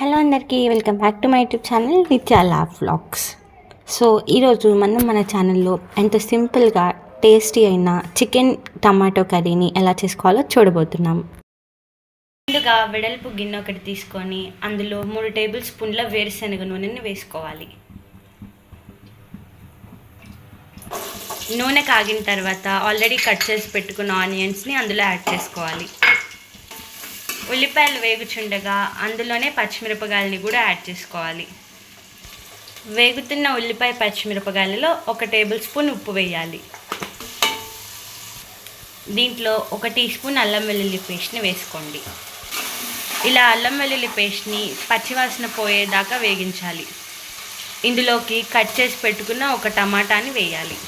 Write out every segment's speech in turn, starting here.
Hello అందరికీ welcome back to my YouTube channel Nitya vlogs. So ఈరోజు మనం మన ఛానల్లో ఎంతో సింపుల్గా టేస్టీ అయిన చికెన్ టమాటో కర్రీని ఎలా చేసుకోవాలో చూడబోతున్నాం. ముందుగా వెడల్పు గిన్నె ఒకటి తీసుకొని అందులో మూడు టేబుల్ స్పూన్ల వేరుశనగ నూనెని వేసుకోవాలి. నూనె కాగిన తర్వాత ఆల్రెడీ కట్ చేసి పెట్టుకున్న ఆనియన్స్ని అందులో యాడ్ చేసుకోవాలి. ఉల్లిపాయలు వేగుచుండగా అందులోనే పచ్చిమిరపకాయలని కూడా యాడ్ చేసుకోవాలి. వేగుతున్న ఉల్లిపాయ పచ్చిమిరపకాయలలో ఒక టేబుల్ స్పూన్ ఉప్పు వేయాలి. దీంట్లో ఒక టీ స్పూన్ అల్లం వెల్లుల్లి పేస్ట్ని వేసుకోండి. ఇలా అల్లం వెల్లుల్లి పేస్ట్ని పచ్చివాసన పోయేదాకా వేగించాలి. ఇందులోకి కట్ చేసి పెట్టుకున్న ఒక టమాటాని వేయాలి.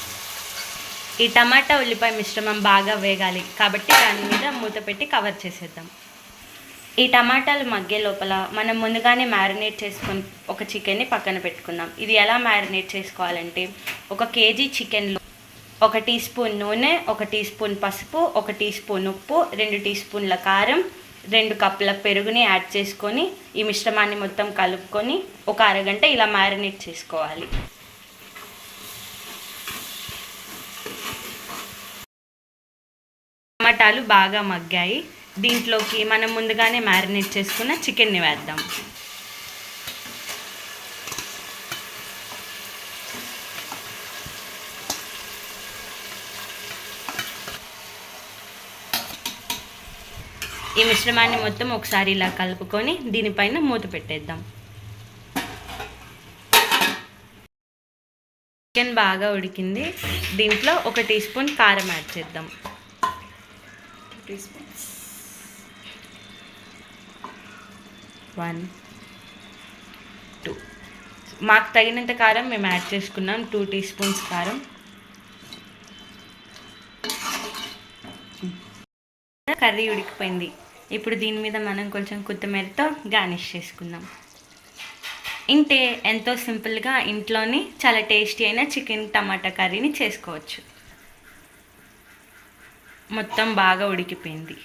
ఈ టమాటా ఉల్లిపాయ మిశ్రమం బాగా వేగాలి కాబట్టి దాని మీద మూత పెట్టి కవర్ చేసేద్దాం. ఈ టమాటాలు మగ్గే లోపల మనం ముందుగానే మ్యారినేట్ చేసుకొని ఒక చికెన్ని పక్కన పెట్టుకుందాం. ఇది ఎలా మ్యారినేట్ చేసుకోవాలంటే ఒక కేజీ చికెన్లో ఒక టీ స్పూన్ నూనె ఒక టీ స్పూన్ పసుపు ఒక టీ స్పూన్ ఉప్పు రెండు టీ స్పూన్ల కారం రెండు కప్పుల పెరుగుని యాడ్ చేసుకొని ఈ మిశ్రమాన్ని మొత్తం కలుపుకొని ఒక అరగంట ఇలా మ్యారినేట్ చేసుకోవాలి. టమాటాలు బాగా మగ్గాయి. దీంట్లోకి మనం ముందుగానే మ్యారినేట్ చేసుకున్న చికెన్ని వేద్దాం. ఈ మిశ్రమాన్ని మొత్తం ఒకసారి ఇలా కలుపుకొని దీనిపైన మూత పెట్టేద్దాం. చికెన్ బాగా ఉడికింది. దీంట్లో ఒక టీ స్పూన్ కారం యాడ్ చేద్దాం. టీ స్పూన్స్ వన్ టూ మాకు తగినంత కారం మేము యాడ్ చేసుకున్నాం. టూ టీ స్పూన్స్ కారం hmm. కర్రీ ఉడికిపోయింది. ఇప్పుడు దీని మీద మనం కొంచెం కొత్తిమీరతో గార్నిష్ చేసుకుందాం. ఇంతే ఎంతో సింపుల్గా ఇంట్లోని చాలా టేస్టీ అయిన చికెన్ టమాటా కర్రీని చేసుకోవచ్చు. మొత్తం బాగా ఉడికిపోయింది.